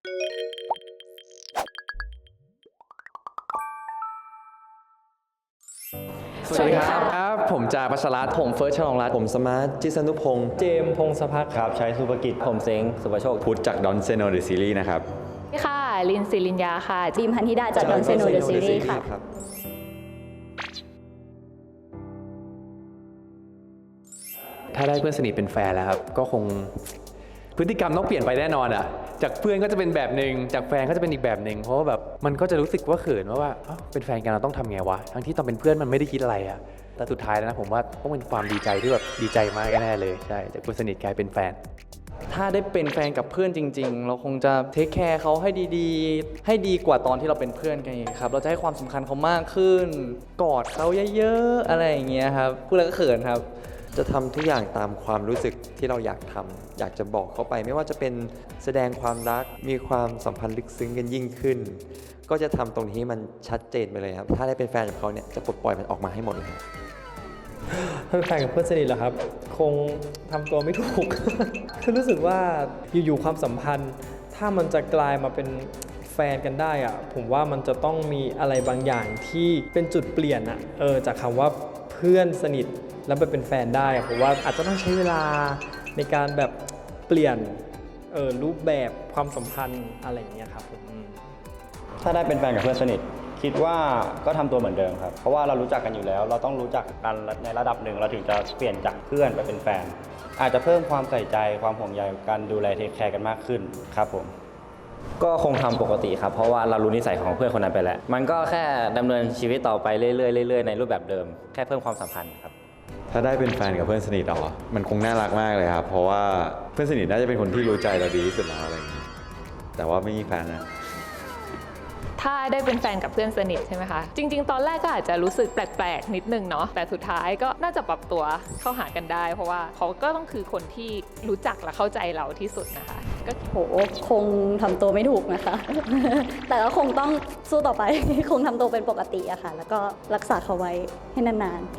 สวัสดีครับผมจาพัชรัตน์ผมเฟิร์สฉลองรัตน์ผมสมาร์ทจิสนุพงศ์เจมส์พงศพักครับใช้สุภกิจผมเซ้งสุภโชคพุทธจากดอนเซโนเดอะซีรีส์นะครับค่ะ ลินศิรินยาค่ะดีมพันธิดาจากดอนเซโนเดอะซีรีส์ค่ะ ถ้าได้เพื่อนสนิทเป็นแฟนแล้วครับ ก็คงพฤติกรรมต้องเปลี่ยนไปแน่นอนอะ จากเพื่อนก็จะเป็นแบบหนึ่งจากแฟนก็จะเป็นอีกแบบหนึ่งเพราะว่าแบบมันก็จะรู้สึกว่าเขินว่าว่าเอ้าเป็นแฟนกันเราต้องทำไงวะทั้งที่ตอนเป็นเพื่อนมันไม่ได้คิดอะไรอะแต่สุดท้ายแล้วนะผมว่าต้องเป็นความดีใจที่แบบดีใจมากแน่ๆเลยใช่จากเพื่อนสนิทกลายเป็นแฟน ถ้าได้เป็นแฟนกับเพื่อนจริง ๆ เราคงจะเทคแคร์เขาให้ดีๆ ให้ดีกว่าตอนที่เราเป็นเพื่อนกันอีกครับ เราจะให้ความสำคัญเขามากขึ้น กอดเขาเยอะๆ อะไรอย่างเงี้ยครับ พูดแล้วก็เขินครับ จะทำทุกอย่างตามความรู้สึกที่เราอยากทำอยากจะบอกเขาไป ไม่ว่าจะเป็นแสดงความรักมีความสัมพันธ์ลึกซึ้งกันยิ่งขึ้น ก็จะทำตรงนี้มันชัดเจนไปเลยครับ ถ้าได้เป็นแฟนกับเขาเนี่ยจะปลดปล่อยมันออกมาให้หมดเลยครับถ้าเป็นแฟนกับเพื่อนสนิทเหรอครับ คงทำตัวไม่ถูก คือรู้สึกว่าอยู่ๆความสัมพันธ์ ถ้ามันจะกลายมาเป็นแฟนกันได้อะผมว่ามันจะต้องมีอะไรบางอย่างที่เป็นจุดเปลี่ยนอะเออจากคำว่าเพื่อนสนิท แล้วไปเป็นแฟนได้อะผมว่าอาจจะต้องใช้เวลาในการแบบเปลี่ยนเออรูปแบบความสัมพันธ์อะไรอย่างเงี้ยครับผมอืมถ้าได้เป็นแฟนกับเพื่อนสนิท คิดว่าก็ทำตัวเหมือนเดิมครับ เพราะว่าเรารู้จักกันอยู่แล้ว เราต้องรู้จักกันในระดับหนึ่งเราถึงจะเปลี่ยนจากเพื่อนไปเป็นแฟน อาจจะเพิ่มความใส่ใจความห่วงใยการดูแลเทคแคร์กันมากขึ้นครับผมก็คงทำปกติครับ เพราะว่าเรารู้นิสัยของเพื่อนคนนั้นไปแล้ว มันก็แค่ดำเนินชีวิตต่อไปเรื่อยๆเรื่อยๆในรูปแบบเดิม แค่เพิ่มความสัมพันธ์ครับ ถ้าได้เป็นแฟนกับเพื่อนสนิทหรอ มันคงน่ารักมากเลยครับ เพราะว่าเพื่อนสนิทน่าจะเป็นคนที่รู้ใจเราดีที่สุดแล้วอะไรอย่างนี้ แต่ว่าไม่มีแฟนนะ ถ้าได้เป็นแฟนกับเพื่อนสนิทใช่ไหมคะ จริง ๆ ตอนแรกก็อาจจะรู้สึกแปลกๆ นิดนึงเนาะ แต่สุดท้ายก็น่าจะปรับตัวเข้าหากันได้ เพราะว่าเขาก็ต้องคือคนที่รู้จักและเข้าใจเราที่สุดนะคะ ก็โหคงทำตัวไม่ถูกนะคะ แต่ก็คงต้องสู้ต่อไป คงทำตัวเป็นปกติอะค่ะ แล้วก็รักษาเขาไว้ให้นานๆ